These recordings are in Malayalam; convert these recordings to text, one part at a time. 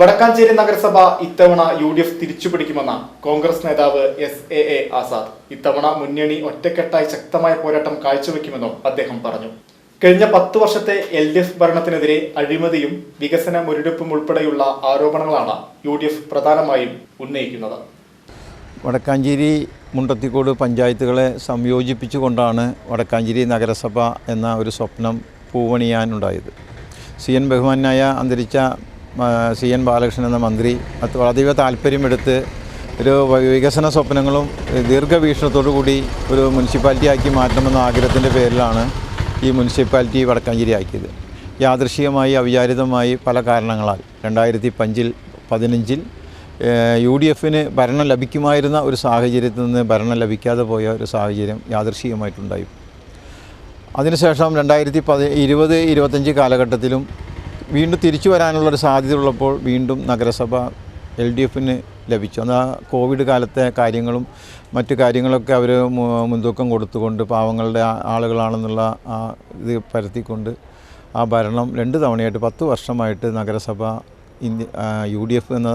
Vadakkanchery നഗരസഭ ഇത്തവണ യു ഡി എഫ് തിരിച്ചുപിടിക്കുമെന്ന കോൺഗ്രസ് നേതാവ് എസ് എ എ ആസാദ്. ഇത്തവണ മുന്നണി ഒറ്റക്കെട്ടായി ശക്തമായ പോരാട്ടം കാഴ്ചവെക്കുമെന്നും അദ്ദേഹം പറഞ്ഞു. കഴിഞ്ഞ പത്ത് വർഷത്തെ എൽ ഡി എഫ് ഭരണത്തിനെതിരെ അഴിമതിയും വികസന മുരടിപ്പും ഉൾപ്പെടെയുള്ള ആരോപണങ്ങളാണ് യു ഡി എഫ് പ്രധാനമായും ഉന്നയിക്കുന്നത്. വടക്കാഞ്ചേരി മുണ്ടത്തിക്കോട് പഞ്ചായത്തുകളെ സംയോജിപ്പിച്ചുകൊണ്ടാണ് വടക്കാഞ്ചേരി നഗരസഭ എന്ന ഒരു സ്വപ്നം പൂവണിയാനുണ്ടായത്. സി എൻ ബഹുമാനായ അന്തരിച്ച സി എൻ ബാലകൃഷ്ണൻ എന്ന മന്ത്രി അത് അതീവ താല്പര്യമെടുത്ത് ഒരു വികസന സ്വപ്നങ്ങളും ദീർഘവീക്ഷണത്തോടു കൂടി ഒരു മുനിസിപ്പാലിറ്റി ആക്കി മാറ്റണമെന്ന ആഗ്രഹത്തിന്റെ പേരിലാണ് ഈ മുനിസിപ്പാലിറ്റി വടക്കാഞ്ചേരി ആക്കിയത്. യാദൃശികമായി അവിചാരിതമായി പല കാരണങ്ങളാൽ രണ്ടായിരത്തി പഞ്ചിൽ പതിനഞ്ചിൽ യു ഡി എഫിന് ഭരണം ലഭിക്കുമായിരുന്ന ഒരു സാഹചര്യത്തിൽ നിന്ന് ഭരണം ലഭിക്കാതെ പോയ ഒരു സാഹചര്യം യാദൃശികമായിട്ടുണ്ടായി. അതിനുശേഷം രണ്ടായിരത്തി പതി ഇരുപത് ഇരുപത്തഞ്ച് കാലഘട്ടത്തിലും വീണ്ടും തിരിച്ചു വരാനുള്ളൊരു സാധ്യത ഉള്ളപ്പോൾ വീണ്ടും നഗരസഭ എൽ ഡി എഫിന് ലഭിച്ചു. അന്ന് ആ കോവിഡ് കാലത്തെ കാര്യങ്ങളും മറ്റു കാര്യങ്ങളൊക്കെ അവർ മുൻതൂക്കം കൊടുത്തുകൊണ്ട് പാവങ്ങളുടെ ആളുകളാണെന്നുള്ള ആ ഇത് പരത്തിക്കൊണ്ട് ആ ഭരണം രണ്ട് തവണയായിട്ട് പത്ത് വർഷമായിട്ട് നഗരസഭ ഇന്ത്യ യു ഡി എഫ് എന്ന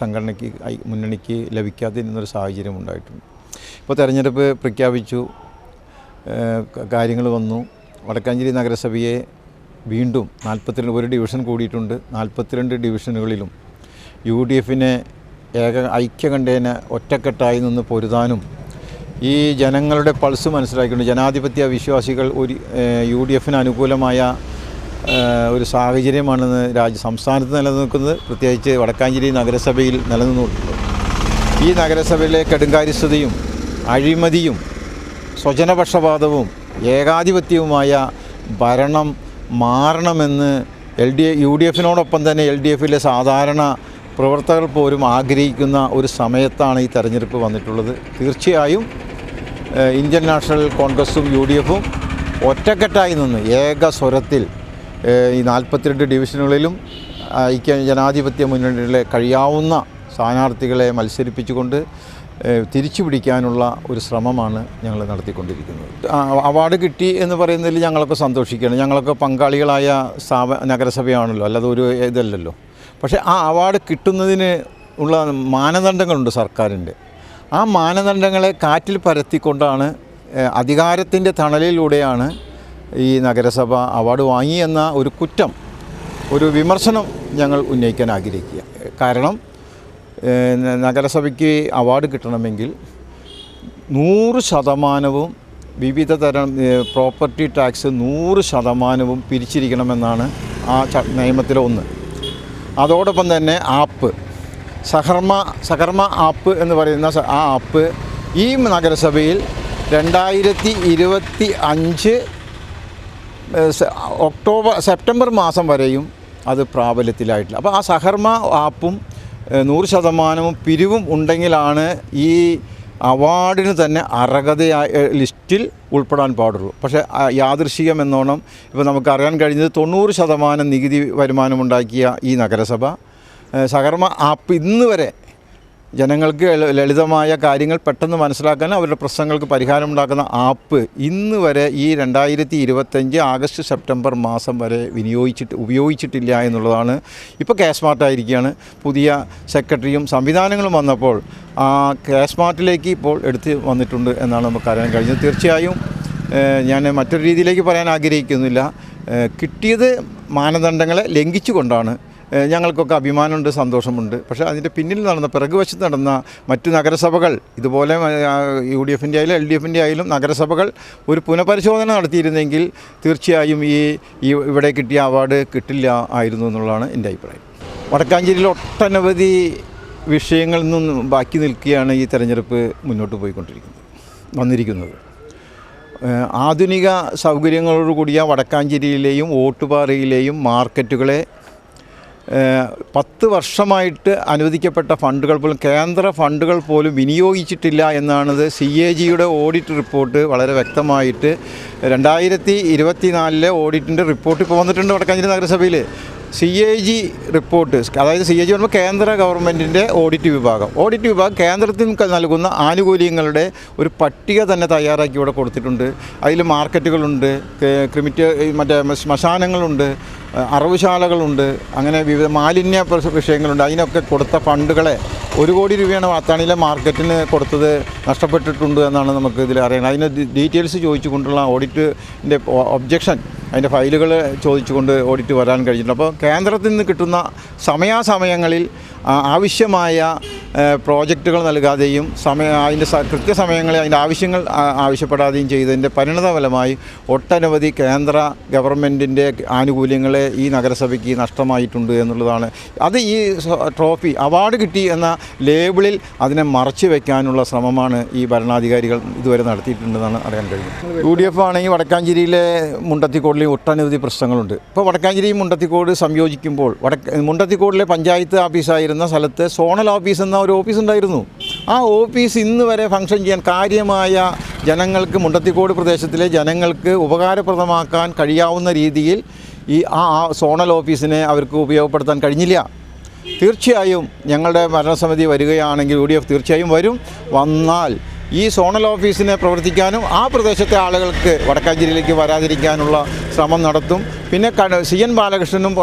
സംഘടനയ്ക്ക് മുന്നണിക്ക് ലഭിക്കാതിരുന്നൊരു സാഹചര്യം ഉണ്ടായിട്ടുണ്ട്. ഇപ്പോൾ തെരഞ്ഞെടുപ്പ് പ്രഖ്യാപിച്ചു കാര്യങ്ങൾ വന്നു. വടക്കാഞ്ചേരി നഗരസഭയെ വീണ്ടും നാൽപ്പത്തിരണ്ട് ഒരു ഡിവിഷൻ കൂടിയിട്ടുണ്ട്. നാൽപ്പത്തിരണ്ട് ഡിവിഷനുകളിലും യു ഡി എഫിനെ ഏക ഐക്യകണ്ഠേന ഒറ്റക്കെട്ടായി നിന്ന് പൊരുതാനും ഈ ജനങ്ങളുടെ പൾസ് മനസ്സിലാക്കിയിട്ടുണ്ട് ജനാധിപത്യ വിശ്വാസികൾ ഒരു യു ഡി എഫിന് അനുകൂലമായ ഒരു സാഹചര്യമാണെന്ന് രാജ്യ സംസ്ഥാനത്ത് നിലനിൽക്കുന്നത് പ്രത്യേകിച്ച് വടക്കാഞ്ചേരി നഗരസഭയിൽ നിലനിന്നുള്ളത് ഈ നഗരസഭയിലെ കടുങ്കാര്യസ്ഥതയും അഴിമതിയും സ്വജനപക്ഷപാതവും ഏകാധിപത്യവുമായ ഭരണം മാറണമെന്ന് എൽ ഡി യു ഡി എഫിനോടൊപ്പം തന്നെ എൽ ഡി എഫിലെ സാധാരണ പ്രവർത്തകർ പോലും ആഗ്രഹിക്കുന്ന ഒരു സമയത്താണ് ഈ തെരഞ്ഞെടുപ്പ് വന്നിട്ടുള്ളത്. തീർച്ചയായും ഇന്ത്യൻ നാഷണൽ കോൺഗ്രസും യു ഡി എഫും ഒറ്റക്കെട്ടായി നിന്ന് ഏക സ്വരത്തിൽ ഈ നാൽപ്പത്തിരണ്ട് ഡിവിഷനുകളിലും ഐക്യ ജനാധിപത്യ മുന്നണിയിലെ കഴിയാവുന്ന സ്ഥാനാർത്ഥികളെ മത്സരിപ്പിച്ചുകൊണ്ട് തിരിച്ചു പിടിക്കാനുള്ള ഒരു ശ്രമമാണ് ഞങ്ങൾ നടത്തിക്കൊണ്ടിരിക്കുന്നത്. അവാർഡ് കിട്ടി എന്ന് പറയുന്നതിൽ ഞങ്ങളൊക്കെ സന്തോഷിക്കുകയാണ്. ഞങ്ങളൊക്കെ പങ്കാളികളായ സ്ഥാപ നഗരസഭയാണല്ലോ അല്ലാതെ ഒരു ഇതല്ലല്ലോ. പക്ഷേ ആ അവാർഡ് കിട്ടുന്നതിന് ഉള്ള മാനദണ്ഡങ്ങളുണ്ട് സർക്കാരിന്റെ. ആ മാനദണ്ഡങ്ങളെ കാറ്റിൽ പരത്തിക്കൊണ്ടാണ് അധികാരത്തിന്റെ തണലിലൂടെയാണ് ഈ നഗരസഭ അവാർഡ് വാങ്ങിയെന്ന ഒരു കുറ്റം ഒരു വിമർശനം ഞങ്ങൾ ഉന്നയിക്കാൻ ആഗ്രഹിക്കുക. കാരണം നഗരസഭയ്ക്ക് അവാർഡ് കിട്ടണമെങ്കിൽ നൂറ് ശതമാനവും വിവിധ തരം പ്രോപ്പർട്ടി ടാക്സ് നൂറ് ശതമാനവും പിരിച്ചിരിക്കണമെന്നാണ് ആ നിയമത്തിലെ ഒന്ന്. അതോടൊപ്പം തന്നെ ആപ്പ് സഹർമ്മ സഹർമ്മ ആപ്പ് എന്ന് പറയുന്ന ആ ആപ്പ് ഈ നഗരസഭയിൽ രണ്ടായിരത്തി ഇരുപത്തി അഞ്ച് ഒക്ടോബർ സെപ്റ്റംബർ മാസം വരെയും അത് പ്രാബല്യത്തിലായിട്ടില്ല. അപ്പോൾ ആ സഹർമ്മ ആപ്പും നൂറ് ശതമാനവും പിരിവും ഉണ്ടെങ്കിലാണ് ഈ അവാർഡിന് തന്നെ അർഹതയായ ലിസ്റ്റിൽ ഉൾപ്പെടാൻ പാടുള്ളൂ. പക്ഷേ യാദൃശികം എന്നോണം ഇപ്പോൾ നമുക്കറിയാൻ കഴിഞ്ഞത് തൊണ്ണൂറ് ശതമാനം നികുതി വരുമാനമുണ്ടാക്കിയ ഈ നഗരസഭ. സഹകർമ്മ ആപ്പ് ഇന്ന് വരെ ജനങ്ങൾക്ക് ലളിതമായ കാര്യങ്ങൾ പെട്ടെന്ന് മനസ്സിലാക്കാൻ അവരുടെ പ്രശ്നങ്ങൾക്ക് പരിഹാരമുണ്ടാക്കുന്ന ആപ്പ് ഇന്ന് വരെ ഈ രണ്ടായിരത്തി ഇരുപത്തഞ്ച് ആഗസ്റ്റ് സെപ്റ്റംബർ മാസം വരെ വിനിയോഗിച്ചിട്ട് ഉപയോഗിച്ചിട്ടില്ല എന്നുള്ളതാണ് ഇപ്പോൾ കാസ്മാർട്ടായിരിക്കുകയാണ് പുതിയ സെക്രട്ടറിയും സംവിധാനങ്ങളും വന്നപ്പോൾ ആ കാസ്മാർട്ടിലേക്ക് ഇപ്പോൾ എടുത്ത് വന്നിട്ടുണ്ട് എന്നാണ് നമുക്ക് അറിയാൻ കഴിഞ്ഞത്. തീർച്ചയായും ഞാൻ മറ്റൊരു രീതിയിലേക്ക് പറയാൻ ആഗ്രഹിക്കുന്നില്ല. കിട്ടിയത് മാനദണ്ഡങ്ങളെ ലംഘിച്ചുകൊണ്ടാണ്. ഞങ്ങൾക്കൊക്കെ അഭിമാനമുണ്ട് സന്തോഷമുണ്ട്. പക്ഷേ അതിന്റെ പിന്നിൽ നടന്ന പിറകുവശത്ത് നടന്ന മറ്റ് നഗരസഭകൾ ഇതുപോലെ യു ഡി എഫിന്റെ ആയാലും എൽ ഡി എഫിന്റെ ആയാലും നഗരസഭകൾ ഒരു പുനഃപരിശോധന നടത്തിയിരുന്നെങ്കിൽ തീർച്ചയായും ഈ ഇവിടെ കിട്ടിയ അവാർഡ് കിട്ടില്ല ആയിരുന്നു എന്നുള്ളതാണ് എന്റെ അഭിപ്രായം. വടക്കാഞ്ചേരിയിൽ ഒട്ടനവധി വിഷയങ്ങളിൽ നിന്നും ബാക്കി നിൽക്കുകയാണ് ഈ തെരഞ്ഞെടുപ്പ് മുന്നോട്ട് പോയിക്കൊണ്ടിരിക്കുന്നത് വന്നിരിക്കുന്നത്. ആധുനിക സൗകര്യങ്ങളോടുകൂടിയ വടക്കാഞ്ചേരിയിലെയും ഓട്ടുപാറയിലെയും മാർക്കറ്റുകളെ പത്ത് വർഷമായിട്ട് അനുവദിക്കപ്പെട്ട ഫണ്ടുകൾ പോലും കേന്ദ്ര ഫണ്ടുകൾ പോലും വിനിയോഗിച്ചിട്ടില്ല എന്നാണത് സി എ ജിയുടെ ഓഡിറ്റ് റിപ്പോർട്ട് വളരെ വ്യക്തമായിട്ട് രണ്ടായിരത്തി ഇരുപത്തിനാലിലെ ഓഡിറ്റിന്റെ റിപ്പോർട്ട് ഇപ്പോൾ വന്നിട്ടുണ്ട് വടക്കാഞ്ചേരി നഗരസഭയിൽ സി എ ജി റിപ്പോർട്ട് അതായത് സി എ ജി പറയുമ്പോൾ കേന്ദ്ര ഗവൺമെന്റിന്റെ ഓഡിറ്റ് വിഭാഗം. ഓഡിറ്റ് വിഭാഗം കേന്ദ്രത്തിന് നൽകുന്ന ആനുകൂല്യങ്ങളുടെ ഒരു പട്ടിക തന്നെ തയ്യാറാക്കി ഇവിടെ കൊടുത്തിട്ടുണ്ട്. അതിൽ മാർക്കറ്റുകളുണ്ട് ക്രിമിറ്റ് മറ്റേ ശ്മശാനങ്ങളുണ്ട് അറവുശാലകളുണ്ട് അങ്ങനെ വിവിധ മാലിന്യ വിഷയങ്ങളുണ്ട്. അതിനൊക്കെ കൊടുത്ത ഫണ്ടുകളെ ഒരു കോടി രൂപയാണ് വാത്താണിയിലെ മാർക്കറ്റിന് കൊടുത്തത് നഷ്ടപ്പെട്ടിട്ടുണ്ട് എന്നാണ് നമുക്ക് ഇതിൽ അറിയണം അതിന് ഡീറ്റെയിൽസ് ചോദിച്ചുകൊണ്ടുള്ള ഓഡിറ്റിന്റെ ഒബ്ജക്ഷൻ അതിന്റെ ഫയലുകൾ ചോദിച്ചുകൊണ്ട് ഓഡിറ്റ് വരാൻ കഴിഞ്ഞിട്ടുണ്ട്. അപ്പോൾ കേന്ദ്രത്തിൽ നിന്ന് കിട്ടുന്ന സമയാസമയങ്ങളിൽ ആവശ്യമായ പ്രോജക്റ്റുകൾ നൽകാതെയും സമയ അതിന്റെ കൃത്യസമയങ്ങളിൽ അതിന്റെ ആവശ്യങ്ങൾ ആവശ്യപ്പെടാതെയും ചെയ്തതിന്റെ പരിണതഫലമായി ഒട്ടനവധി കേന്ദ്ര ഗവൺമെന്റിന്റെ ആനുകൂല്യങ്ങളെ ഈ നഗരസഭയ്ക്ക് നഷ്ടമായിട്ടുണ്ട് എന്നുള്ളതാണ്. അത് ഈ ട്രോഫി അവാർഡ് കിട്ടി എന്ന ലേബിളിൽ അതിനെ മറച്ചു വയ്ക്കാനുള്ള ശ്രമമാണ് ഈ ഭരണാധികാരികൾ ഇതുവരെ നടത്തിയിട്ടുണ്ടെന്നാണ് അറിയാൻ കഴിയുന്നത്. യു ഡി എഫ് ആണെങ്കിൽ വടക്കാഞ്ചേരിയിലെ മുണ്ടത്തിക്കോടിലെ ഒട്ടനവധി പ്രശ്നങ്ങളുണ്ട്. ഇപ്പോൾ വടക്കാഞ്ചേരി മുണ്ടത്തിക്കോട് സംയോജിക്കുമ്പോൾ വടക്ക മുണ്ടത്തിക്കോടിലെ പഞ്ചായത്ത് ഓഫീസായിരുന്ന സ്ഥലത്ത് സോണൽ ഓഫീസ് എന്ന ഒരു ഓഫീസ് ഉണ്ടായിരുന്നു. ആ ഓഫീസ് ഇന്ന് വരെ ഫംഗ്ഷൻ ചെയ്യാൻ കാര്യമായ ജനങ്ങൾക്ക് മുണ്ടത്തിക്കോട് പ്രദേശത്തിലെ ജനങ്ങൾക്ക് ഉപകാരപ്രദമാക്കാൻ കഴിയാവുന്ന രീതിയിൽ ഈ ആ സോണൽ ഓഫീസിനെ അവർക്ക് ഉപയോഗപ്പെടുത്താൻ കഴിഞ്ഞില്ല. തീർച്ചയായും ഞങ്ങളുടെ ഭരണസമിതി വരികയാണെങ്കിൽ യു ഡി എഫ് തീർച്ചയായും വരും. വന്നാൽ ഈ സോണൽ ഓഫീസിനെ പ്രവർത്തിക്കാനും ആ പ്രദേശത്തെ ആളുകൾക്ക് വടക്കാഞ്ചേരിയിലേക്ക് വരാതിരിക്കാനുള്ള ശ്രമം നടത്തും. പിന്നെ സി എൻ ബാലകൃഷ്ണനും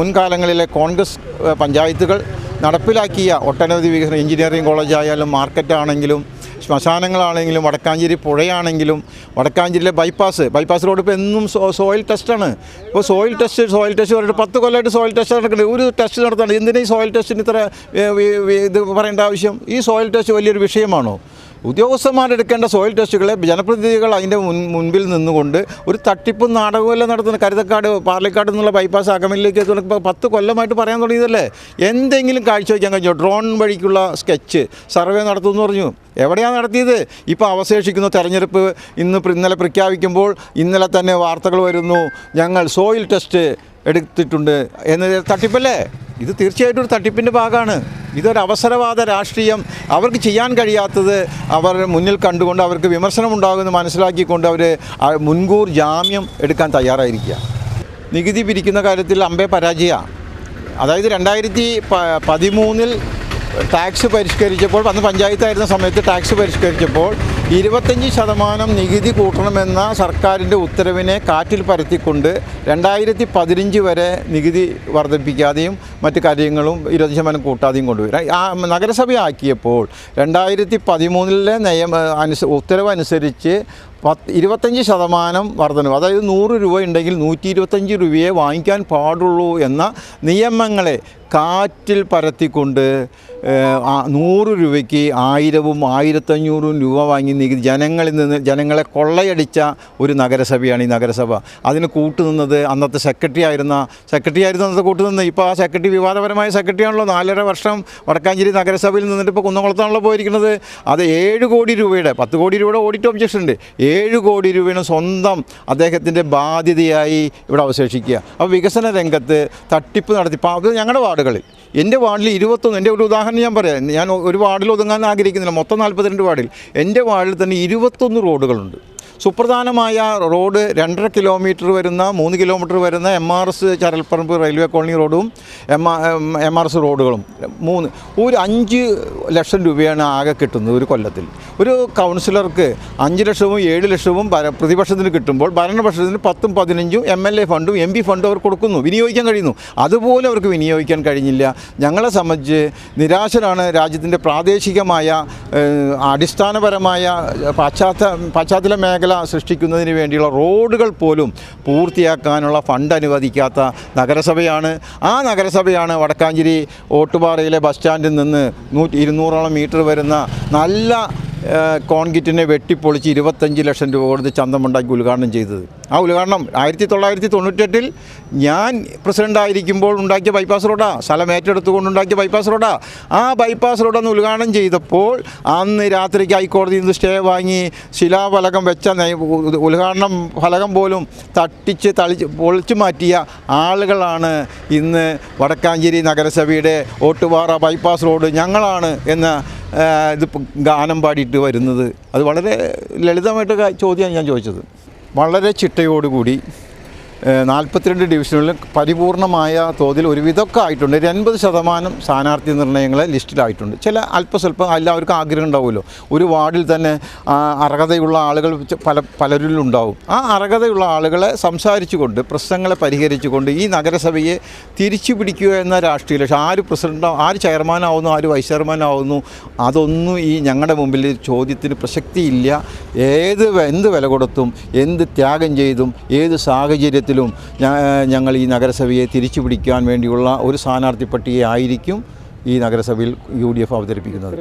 മുൻകാലങ്ങളിലെ കോൺഗ്രസ് പഞ്ചായത്തുകൾ നടപ്പിലാക്കിയ ഒട്ടനവധി വികസന എഞ്ചിനീയറിംഗ് കോളേജായാലും മാർക്കറ്റാണെങ്കിലും ശ്മശാനങ്ങളാണെങ്കിലും വടക്കാഞ്ചേരി പുഴയാണെങ്കിലും വടക്കാഞ്ചേരിയിലെ ബൈപ്പാസ് ബൈപ്പാസ് റോഡ് ഇപ്പോൾ എന്നും സോയിൽ ടെസ്റ്റാണ് ഇപ്പോൾ സോയിൽ ടെസ്റ്റ് സോയിൽ ടെസ്റ്റ് പറഞ്ഞിട്ട് പത്ത് കൊല്ലമായിട്ട് സോയിൽ ടെസ്റ്റ് നടക്കുന്നുണ്ട് ഒരു ടെസ്റ്റ് നടത്തുന്നുണ്ട് എന്തിനാണ് ഈ സോയിൽ ടെസ്റ്റിന് ഇത്ര ഇത് പറയേണ്ട ആവശ്യം? ഈ സോയിൽ ടെസ്റ്റ് വലിയൊരു വിഷയമാണോ? ഉദ്യോഗസ്ഥന്മാരെടുക്കേണ്ട സോയിൽ ടെസ്റ്റുകളെ ജനപ്രതിനിധികൾ അതിന്റെ മുൻ മുൻപിൽ നിന്നുകൊണ്ട് ഒരു തട്ടിപ്പും നാടകമല്ല നടത്തുന്ന കരുതക്കാട് പാർലിക്കാട് എന്നുള്ള ബൈപ്പാസ് അകമലിലേക്ക് എത്തുന്ന പത്ത് കൊല്ലമായിട്ട് പറയാൻ തുടങ്ങിയതല്ലേ? എന്തെങ്കിലും കാഴ്ചവെക്കാൻ കഴിഞ്ഞോ? ഡ്രോൺ വഴിക്കുള്ള സ്കെച്ച് സർവേ നടത്തുമെന്ന് പറഞ്ഞു. എവിടെയാണ് നടത്തിയത്? ഇപ്പോൾ അവശേഷിക്കുന്ന തെരഞ്ഞെടുപ്പ് ഇന്ന് ഇന്നലെ പ്രഖ്യാപിക്കുമ്പോൾ ഇന്നലെ തന്നെ വാർത്തകൾ വരുന്നു. ഞങ്ങൾ സോയിൽ ടെസ്റ്റ് എടുത്തിട്ടുണ്ട്. എന്നത് തട്ടിപ്പല്ലേ? ഇത് തീർച്ചയായിട്ടും ഒരു തട്ടിപ്പിന്റെ ഭാഗമാണ്. ഇതൊരു അവസരവാദ രാഷ്ട്രീയം. അവർക്ക് ചെയ്യാൻ കഴിയാത്തത് അവർ മുന്നിൽ കണ്ടുകൊണ്ട് അവർക്ക് വിമർശനം ഉണ്ടാകുമെന്ന് മനസ്സിലാക്കിക്കൊണ്ട് അവർ മുൻകൂർ ജാമ്യം എടുക്കാൻ തയ്യാറായിരിക്കുക. നികുതി പിരിക്കുന്ന കാര്യത്തിൽ അമ്പേ പരാജയ. അതായത് രണ്ടായിരത്തി പതിമൂന്നിൽ ടാക്സ് പരിഷ്കരിച്ചപ്പോൾ അന്ന് പഞ്ചായത്തായിരുന്ന സമയത്ത് ടാക്സ് പരിഷ്കരിച്ചപ്പോൾ ഇരുപത്തഞ്ച് ശതമാനം നികുതി കൂട്ടണമെന്ന സർക്കാരിന്റെ ഉത്തരവിനെ കാറ്റിൽ പരത്തിക്കൊണ്ട് രണ്ടായിരത്തി പതിനഞ്ച് വരെ നികുതി വർദ്ധിപ്പിക്കാതെയും മറ്റു കാര്യങ്ങളും ഇരുപത് ശതമാനം കൂട്ടാതെയും കൊണ്ടുവരും. ആ നഗരസഭയാക്കിയപ്പോൾ രണ്ടായിരത്തി പതിമൂന്നിലെ നിയമ അനുസ ഉത്തരവ് അനുസരിച്ച് പത്ത് ഇരുപത്തഞ്ച് ശതമാനം വർധനവ്. അതായത് നൂറ് രൂപ ഉണ്ടെങ്കിൽ നൂറ്റി ഇരുപത്തഞ്ച് രൂപയെ വാങ്ങിക്കാൻ പാടുള്ളൂ എന്ന നിയമങ്ങളെ കാറ്റിൽ പരത്തിക്കൊണ്ട് നൂറ് രൂപയ്ക്ക് ആയിരവും ആയിരത്തഞ്ഞൂറും രൂപ വാങ്ങി നികുതി ജനങ്ങളിൽ നിന്ന് ജനങ്ങളെ കൊള്ളയടിച്ച ഒരു നഗരസഭയാണ് ഈ നഗരസഭ. അതിന് കൂട്ടുനിന്നത് അന്നത്തെ സെക്രട്ടറി ആയിരുന്ന സെക്രട്ടറി ആയിരുന്നു അന്നത്തെ കൂട്ടുനിന്ന് ഇപ്പോൾ ആ സെക്രട്ടറി വിവാദപരമായ സെക്രട്ടറി ആണല്ലോ നാലര വർഷം വടക്കാഞ്ചേരി നഗരസഭയിൽ നിന്നിട്ട് ഇപ്പോൾ കുന്നംകുളത്താണല്ലോ പോയിരിക്കുന്നത്. അത് ഏഴ് കോടി രൂപയുടെ പത്ത് കോടി രൂപയുടെ ഓഡിറ്റ് ഒബ്ജക്ഷൻ ഉണ്ട്. ഏഴ് കോടി രൂപയുടെ സ്വന്തം അദ്ദേഹത്തിന്റെ ബാധ്യതയായി ഇവിടെ അവശേഷിക്കുക. അപ്പോൾ വികസന രംഗത്ത് തട്ടിപ്പ് നടത്തി അത് ഞങ്ങളുടെ വാർഡുകളിൽ. എന്റെ വാർഡിൽ ഇരുപത്തൊന്ന് എന്റെ ഒരു ഉദാഹരണം ഞാൻ പറയാം. ഞാൻ ഒരു വാർഡിൽ ഒതുങ്ങാൻ ആഗ്രഹിക്കുന്നില്ല. മൊത്തം നാൽപ്പത്തിരണ്ട് വാർഡിൽ. എന്റെ വാർഡിൽ തന്നെ ഇരുപത്തൊന്ന് റോഡുകളുണ്ട്. സുപ്രധാനമായ റോഡ് രണ്ടര കിലോമീറ്റർ വരുന്ന മൂന്ന് കിലോമീറ്റർ വരുന്ന M R S Charalparambu railway colony റോഡും എം എം ആർ എസ് റോഡുകളും. മൂന്ന് ഒരു അഞ്ച് ലക്ഷം രൂപയാണ് ആകെ കിട്ടുന്നത് ഒരു കൊല്ലത്തിൽ. ഒരു കൗൺസിലർക്ക് അഞ്ച് ലക്ഷവും ഏഴ് ലക്ഷവും പ്രതിപക്ഷത്തിന് കിട്ടുമ്പോൾ ഭരണപക്ഷത്തിന് പത്തും പതിനഞ്ചും എം എൽ എ ഫണ്ടും എം പി ഫണ്ടും അവർ കൊടുക്കുന്നു. വിനിയോഗിക്കാൻ കഴിയുന്നു. അതുപോലെ അവർക്ക് വിനിയോഗിക്കാൻ കഴിഞ്ഞില്ല. ഞങ്ങളെ സംബന്ധിച്ച് നിരാശരാണ്. രാജ്യത്തിന്റെ പ്രാദേശികമായ അടിസ്ഥാനപരമായ പാശ്ചാത്യ പാശ്ചാത്തല മേഖല സൃഷ്ടിക്കുന്നതിന് വേണ്ടിയുള്ള റോഡുകൾ പോലും പൂർത്തിയാക്കാനുള്ള ഫണ്ട് അനുവദിക്കാത്ത നഗരസഭയാണ്. ആ നഗരസഭയാണ് വടക്കാഞ്ചേരി ഓട്ടുപാറയിലെ ബസ് സ്റ്റാൻഡിൽ നിന്ന് നൂറ്റി ഇരുന്നൂറോളം മീറ്റർ വരുന്ന നല്ല കോൺക്രീറ്റിനെ വെട്ടിപ്പൊളിച്ച് ഇരുപത്തഞ്ച് ലക്ഷം രൂപ കൊടുത്ത് ചന്തമുണ്ടാക്കി ഉദ്ഘാടനം ചെയ്തത്. ആ ഉദ്ഘാടനം ആയിരത്തി തൊള്ളായിരത്തി തൊണ്ണൂറ്റെട്ടിൽ ഞാൻ പ്രസിഡന്റ് ആയിരിക്കുമ്പോൾ ഉണ്ടാക്കിയ ബൈപ്പാസ് റോഡാ സ്ഥലം ഏറ്റെടുത്തുകൊണ്ട് ഉണ്ടാക്കിയ ബൈപ്പാസ് റോഡാ ആ. ബൈപ്പാസ് റോഡൊന്ന് ഉദ്ഘാടനം ചെയ്തപ്പോൾ അന്ന് രാത്രിക്ക് ഹൈക്കോടതിയിൽ നിന്ന് സ്റ്റേ വാങ്ങി ശിലാഫലകം വെച്ച ഉദ്ഘാടനം ഫലകം പോലും തട്ടിച്ച് തളിച്ച് പൊളിച്ചു മാറ്റിയ ആളുകളാണ് ഇന്ന് വടക്കാഞ്ചേരി നഗരസഭയുടെ ഓട്ടുപാറ ബൈപ്പാസ് റോഡ് ഞങ്ങളാണ് എന്ന ഇത് ഗാനം പാടിയിട്ട് വരുന്നത്. അത് വളരെ ലളിതമായിട്ട് ചോദ്യമാണ് ഞാൻ ചോദിച്ചത്. വളരെ ചിട്ടയോടുകൂടി നാൽപ്പത്തിരണ്ട് ഡിവിഷനുകളിൽ പരിപൂർണമായ തോതിൽ ഒരുവിധമൊക്കെ ആയിട്ടുണ്ട്. ഒരു എൺപത് ശതമാനം സ്ഥാനാർത്ഥി നിർണയങ്ങൾ ലിസ്റ്റിലായിട്ടുണ്ട്. ചില അല്പസ്വല്പം എല്ലാവർക്കും ആഗ്രഹം ഉണ്ടാവുമല്ലോ. ഒരു വാർഡിൽ തന്നെ അർഹതയുള്ള ആളുകൾ പല പലരിലും ഉണ്ടാവും ആ അർഹതയുള്ള ആളുകളെ സംസാരിച്ചുകൊണ്ട് പ്രശ്നങ്ങളെ പരിഹരിച്ചുകൊണ്ട് ഈ നഗരസഭയെ തിരിച്ചു പിടിക്കുക എന്ന രാഷ്ട്രീയ ലക്ഷ്യം ആര് പ്രസിഡന്റ് ആര് ചെയർമാനാവുന്നു ആര് വൈസ് ചെയർമാനാവുന്നു അതൊന്നും ഈ ഞങ്ങളുടെ മുമ്പിൽ ചോദ്യത്തിന് പ്രസക്തിയില്ല. ഏത് എന്ത് വില കൊടുത്തും എന്ത് ത്യാഗം ചെയ്തും ഏത് സാഹചര്യത്തിലും ഞ- ഞങ്ങൾ ഈ നഗരസഭയെ തിരിച്ചു പിടിക്കാൻ വേണ്ടിയുള്ള ഒരു സ്ഥാനാർത്ഥി പട്ടികയായിരിക്കും ഈ നഗരസഭയിൽ യു ഡി എഫ് അവതരിപ്പിക്കുന്നത്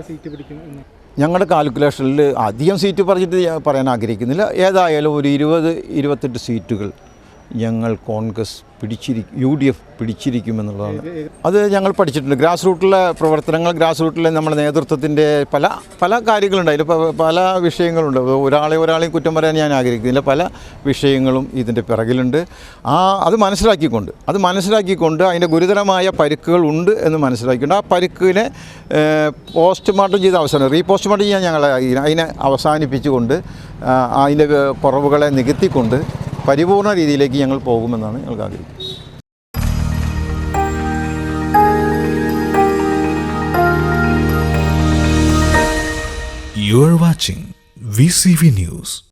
ഞങ്ങളുടെ കാൽക്കുലേഷനിൽ അധികം സീറ്റ് പറഞ്ഞിട്ട് പറയാൻ ആഗ്രഹിക്കുന്നില്ല. ഏതായാലും ഒരു ഇരുപത് ഇരുപത്തെട്ട് സീറ്റുകൾ ഞങ്ങൾ കോൺഗ്രസ് പിടിച്ചിരിക്കും യു ഡി എഫ് പിടിച്ചിരിക്കുമെന്നുള്ളതാണ് അത് ഞങ്ങൾ പഠിച്ചിട്ടുണ്ട്. ഗ്രാസ് റൂട്ടിലെ പ്രവർത്തനങ്ങൾ ഗ്രാസ് റൂട്ടിലെ നമ്മുടെ നേതൃത്വത്തിന്റെ പല പല കാര്യങ്ങളുണ്ട്. അതിൽ പല വിഷയങ്ങളുണ്ട്. ഒരാളെ ഒരാളെയും കുറ്റം പറയാൻ ഞാൻ ആഗ്രഹിക്കുന്നില്ല. പല വിഷയങ്ങളും ഇതിന്റെ പിറകിലുണ്ട്. ആ അത് മനസ്സിലാക്കിക്കൊണ്ട് അത് മനസ്സിലാക്കിക്കൊണ്ട് അതിന്റെ ഗുരുതരമായ പരുക്കുകൾ ഉണ്ട് എന്ന് മനസ്സിലാക്കിക്കൊണ്ട് ആ പരുക്കിനെ പോസ്റ്റ്മോർട്ടം ചെയ്ത അവസാനം റീപോസ്റ്റ്മോർട്ടം ചെയ്യാൻ ഞങ്ങൾ അതിനെ അവസാനിപ്പിച്ചുകൊണ്ട് അതിന്റെ കുറവുകളെ നികത്തിക്കൊണ്ട് പരിപൂർണ രീതിയിലേക്ക് ഞങ്ങൾ പോകുമെന്നാണ് ഞങ്ങൾക്ക് ആഗ്രഹിക്കുന്നത് You are watching VCV News.